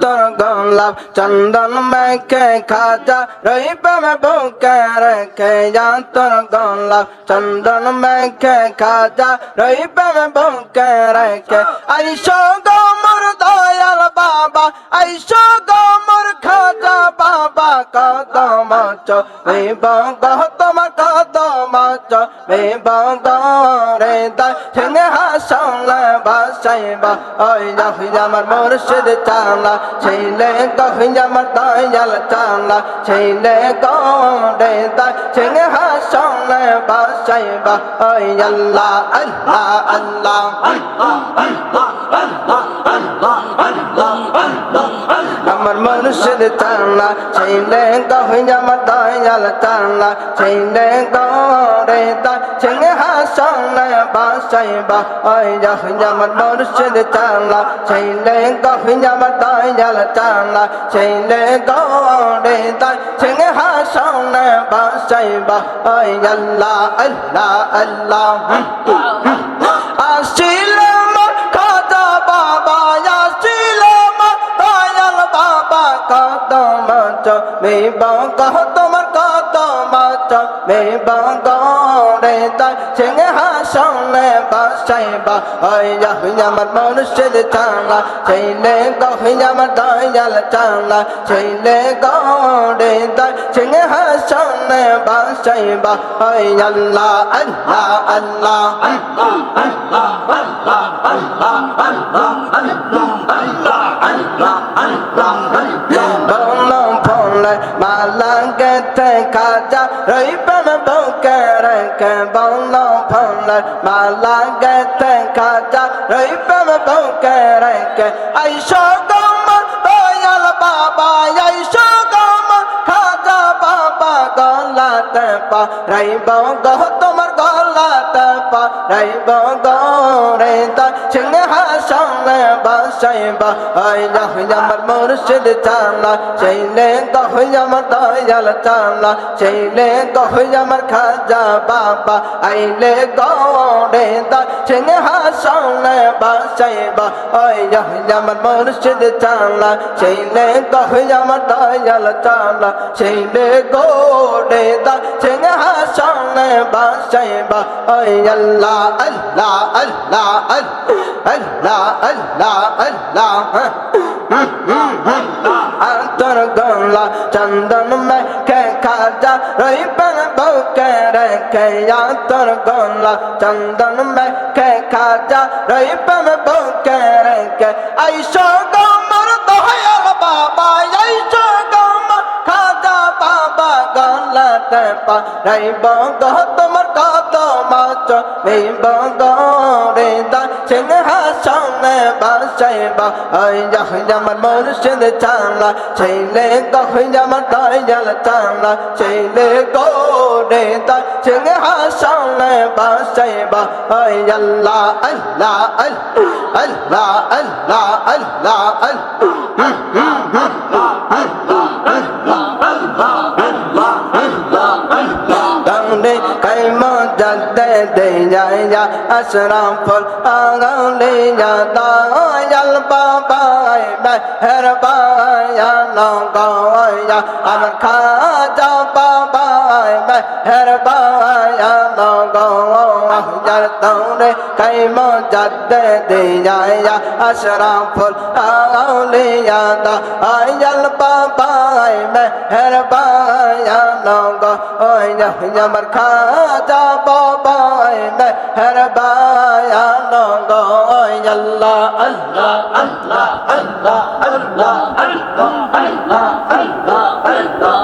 তোর গোলাপ চন্দন মেখে খাজা, রইবে বুকে রেখে যা তোর গোলাপ চন্দন মেখে খাজা, রইবে বুকে রেখে। আইসো গো মোর দয়াল বাবা, আইসো গো মোর খাজা বাবা, কদম চো বিবঙ্গ তোমার কদম যাবে বদরে দায় সেনে হাসালা বাসাইবা ওই যখন আমার মুর্শিদ চালা ছেলে তখন আমার দয়াল চালা ছেলে গড়ে দায় সেনে হাসালা বাসাইবা ওই আল্লাহ আল্লাহ আল্লাহ আল্লাহ আল্লাহ আল্লাহ আল্লাহ মুর্শিদ চান্না সেই ডেঙ্গ আমার দয়াল চান্না সেই ডেঙ্গ রে তা সিং হাসন বাসাইবা ওই যাহ আমার মুর্শিদ চান্না সেই ডেঙ্গ আমার দয়াল চান্না সেই ডেঙ্গ রে তা সিং হাসন বাসাইবা ওই আল্লাহ আল্লাহ আল্লাহ চে বাগহ তোমার কদম চে বাগরে তাই সিংহ হাসনে বাসাইবা ওই যাহি আমার মুর্শিদ চালা ছেলে গহি আমার দয়াল চালা ছেলে গরে তাই সিংহ হাসনে বাসাইবা ওই আল্লাহ আল্লাহ আল্লাহ বলো ফলে খাজা রইবেন বুকে রেখে বলো ফলে মালা গেতে খাজা। রইবেন বুকে রেখে, আইসো গমর দয়াল বাবা, আইসো গমর খাজা বাবা, গলাতে পা। রইব গহ পারাইব দরে তার সিংহাসনে বাসাইব ওই রাহুল আমার মুর্শিদ চালা সেইলে দহুল আমার দয়াল চালা সেইলে দহুল আমার খাজা বাবা। আইলে গড়ে তার সিংহ হাসনে বাসাইবা যাহ আমার মুর্শিদ চালা সেইলে গহ আমার দয়াল চালা সেইলে গোড়ে দা সিংহ হাসনে বাসাইবা আই আল্লাহ আল্লাহ আল্লাহ আল্লাহ আল্লাহ আল্লাহ আল্লাহ তোর গলা চন্দন মে কে খাজা বউকে রেখে তোর গোলা, চন্দন মেখে খাজা রইব বুকে রেখে। আইসো গোমর দয়াল বাবা, আইসো গোমর খাজা বাবা, গোলাতে পারাইব গো, তোমার কত মাছ নিব গো রে দা সিংহাসনে বাসাইবা। ওই যখন আমার মুর্শিদ চালা ছেলে তখন আমার দয়াল চালা ছেলে গো গোরে দা সিংহ হাসনে বাসাইবা আই আল্লাহ আল্লাহ আল্লাহ আল্লাহ আল্লাহ আল্লাহ কাইম যাতে দে যায় যা আশরাফুল আগালে যা বায়া নগায়া যার তাহলে কাইম যাতে দে যায় যা আশরাফুল আগালে যা দয়াল বাবাই মেহর বায়া নগায়া আমার খাজা বাবাই মেহর বায়া নগায়া আল্লাহ আল্লাহ আল্লাহ আল্লাহ আল্লাহ আল্লাহ আল্লাহ আল্লাহ।